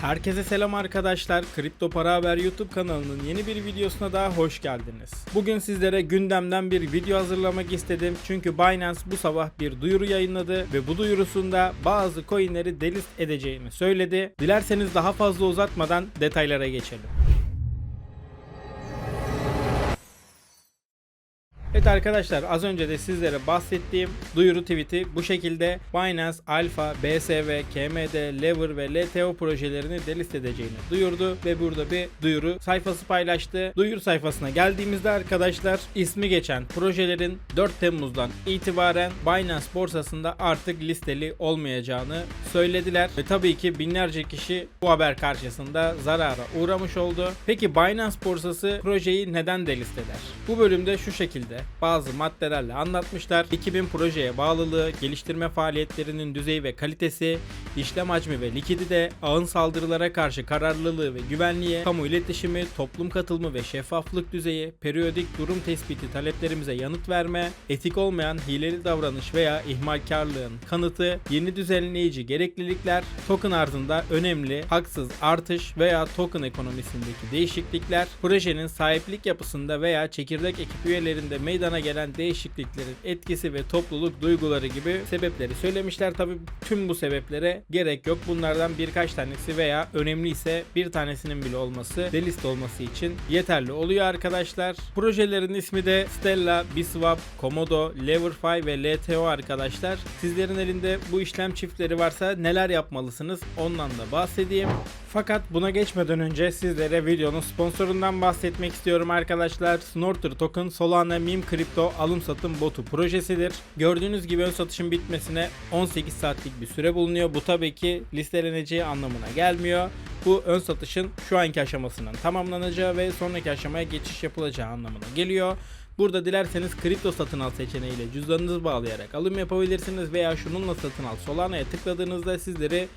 Herkese selam arkadaşlar. Kripto Para Haber YouTube kanalının yeni bir videosuna daha hoş geldiniz. Bugün sizlere gündemden bir video hazırlamak istedim. Çünkü Binance bu sabah bir duyuru yayınladı ve bu duyurusunda bazı coinleri delist edeceğini söyledi. Dilerseniz daha fazla uzatmadan detaylara geçelim. Evet arkadaşlar az önce de sizlere bahsettiğim duyuru tweet'i bu şekilde Binance, Alpha, BSV, KMD, Lever ve LTO projelerini delist edeceğini duyurdu ve burada bir duyuru sayfası paylaştı. Duyuru sayfasına geldiğimizde arkadaşlar ismi geçen projelerin 4 Temmuz'dan itibaren Binance borsasında artık listeli olmayacağını söylediler ve tabii ki binlerce kişi bu haber karşısında zarara uğramış oldu. Peki Binance borsası projeyi neden delist eder? Bu bölümde şu şekilde bazı maddelerle anlatmışlar. 2000 projeye bağlılığı, geliştirme faaliyetlerinin düzeyi ve kalitesi, işlem hacmi ve likidite, ağın saldırılara karşı kararlılığı ve güvenliği, kamu iletişimi, toplum katılımı ve şeffaflık düzeyi, periyodik durum tespiti taleplerimize yanıt verme, etik olmayan hileli davranış veya ihmalkarlığın kanıtı, yeni düzenleyici gereklilikler, token arzında önemli, haksız artış veya token ekonomisindeki değişiklikler, projenin sahiplik yapısında veya çekirdek ekip üyelerinde meydana gelen değişikliklerin etkisi ve topluluk duyguları gibi sebepleri söylemişler. Tabi tüm bu sebeplere gerek yok. Bunlardan birkaç tanesi veya önemli ise bir tanesinin bile olması delist olması için yeterli oluyor arkadaşlar. Projelerin ismi de Stella, Biswap, Komodo, Leverify ve LTO arkadaşlar. Sizlerin elinde bu işlem çiftleri varsa neler yapmalısınız ondan da bahsedeyim. Fakat buna geçmeden önce sizlere videonun sponsorundan bahsetmek istiyorum arkadaşlar. Snorter Token Solana Meme Crypto alım satım botu projesidir. Gördüğünüz gibi ön satışın bitmesine 18 saatlik bir süre bulunuyor. Bu tabii ki listeleneceği anlamına gelmiyor. Bu ön satışın şu anki aşamasının tamamlanacağı ve sonraki aşamaya geçiş yapılacağı anlamına geliyor. Burada dilerseniz kripto satın al seçeneğiyle cüzdanınızı bağlayarak alım yapabilirsiniz veya şununla satın al Solana'ya tıkladığınızda sizleri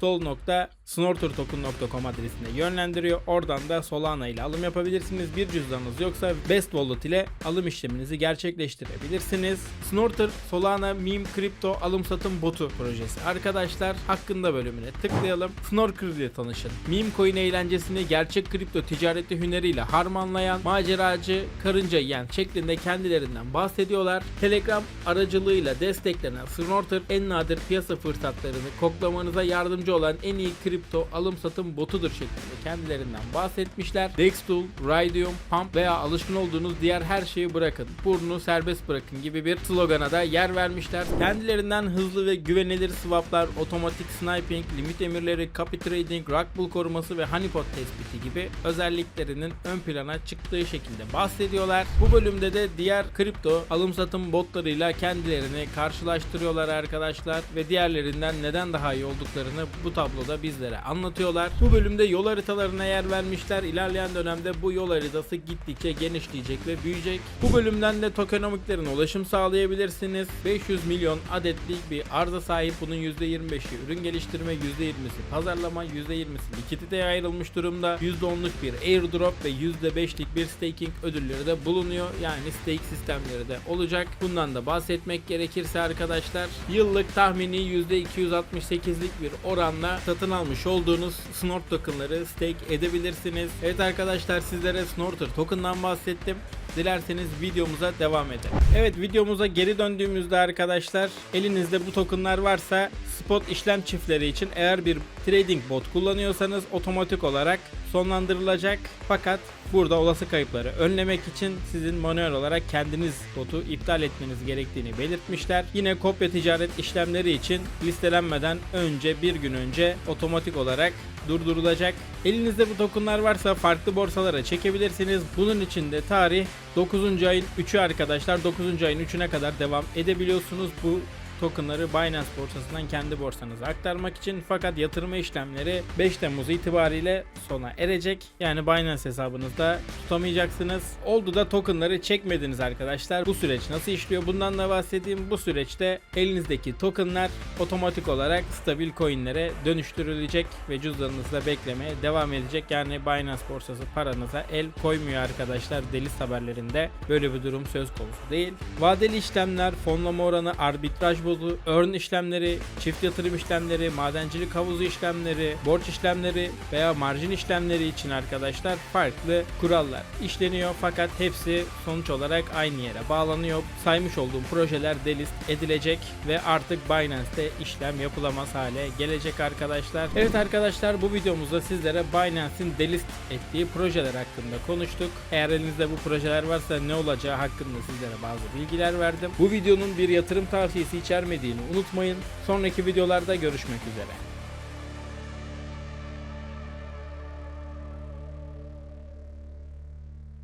sol.snortertoken.com adresine yönlendiriyor. Oradan da Solana ile alım yapabilirsiniz. Bir cüzdanınız yoksa Best Wallet ile alım işleminizi gerçekleştirebilirsiniz. Snorter Solana Meme Kripto alım satım botu projesi. Arkadaşlar hakkında bölümüne tıklayalım. Snorker ile tanışın. Meme coin eğlencesini gerçek kripto ticareti hüneriyle harmanlayan maceracı karınca yiyen şeklinde kendilerinden bahsediyorlar. Telegram aracılığıyla desteklenen Snorter en nadir piyasa fırsatlarını koklamanıza yardımcı olan en iyi kripto alım satım botudur şeklinde kendilerinden bahsetmişler. Dextool, Rhodium, Pump veya alışkın olduğunuz diğer her şeyi bırakın. Burnu serbest bırakın gibi bir slogana da yer vermişler. Kendilerinden hızlı ve güvenilir swaplar, otomatik sniping, limit emirleri, copy trading, rug pull koruması ve honeypot tespiti gibi özelliklerinin ön plana çıktığı şekilde bahsediyorlar. Bu bölümde de diğer kripto alım satım botlarıyla kendilerini karşılaştırıyorlar arkadaşlar ve diğerlerinden neden daha iyi olduklarını bu tabloda bizlere anlatıyorlar. Bu bölümde yol haritalarına yer vermişler. İlerleyen dönemde bu yol haritası gittikçe genişleyecek ve büyüyecek. Bu bölümden de tokenomiklerine ulaşım sağlayabilirsiniz. 500 milyon adetlik bir arıza sahip. Bunun %25'i ürün geliştirme, %20'si pazarlama, %20'si likiditeye ayrılmış durumda. %10'luk bir airdrop ve %5'lik bir staking ödülleri de bulunuyor. Yani stake sistemleri de olacak. Bundan da bahsetmek gerekirse arkadaşlar yıllık tahmini %268'lik bir oranla satın almış olduğunuz Snort tokenları stake edebilirsiniz. Evet arkadaşlar sizlere Snorter token'dan bahsettim. Dilerseniz videomuza devam edelim. Evet videomuza geri döndüğümüzde arkadaşlar elinizde bu tokenlar varsa spot işlem çiftleri için eğer bir trading bot kullanıyorsanız otomatik olarak sonlandırılacak. Fakat burada olası kayıpları önlemek için sizin manuel olarak kendiniz botu iptal etmeniz gerektiğini belirtmişler. Yine kopya ticaret işlemleri için listelenmeden önce bir gün önce otomatik olarak durdurulacak. Elinizde bu tokenlar varsa farklı borsalara çekebilirsiniz. Bunun için de tarih 9. ayın 3'ü arkadaşlar. 9. ayın 3'üne kadar devam edebiliyorsunuz. Bu tokenları Binance borsasından kendi borsanıza aktarmak için fakat yatırma işlemleri 5 Temmuz itibariyle sona erecek. Yani Binance hesabınızda tutamayacaksınız. Oldu da tokenları çekmediniz arkadaşlar. Bu süreç nasıl işliyor? Bundan da bahsedeyim. Bu süreçte elinizdeki tokenlar otomatik olarak stabil coinlere dönüştürülecek ve cüzdanınızda beklemeye devam edecek. Yani Binance borsası paranıza el koymuyor arkadaşlar. Delis haberlerinde böyle bir durum söz konusu değil. Vadeli işlemler, fonlama oranı, arbitraj bozu, earn işlemleri, çift yatırım işlemleri, madencilik havuzu işlemleri, borç işlemleri veya marjin işlemleri için arkadaşlar farklı kurallar işleniyor fakat hepsi sonuç olarak aynı yere bağlanıyor. Saymış olduğum projeler delist edilecek ve artık Binance'te işlem yapılamaz hale gelecek arkadaşlar. Evet arkadaşlar bu videomuzda sizlere Binance'in delist ettiği projeler hakkında konuştuk. Eğer elinizde bu projeler varsa ne olacağı hakkında sizlere bazı bilgiler verdim. Bu videonun bir yatırım tavsiyesi içermediğini unutmayın. Sonraki videolarda görüşmek üzere.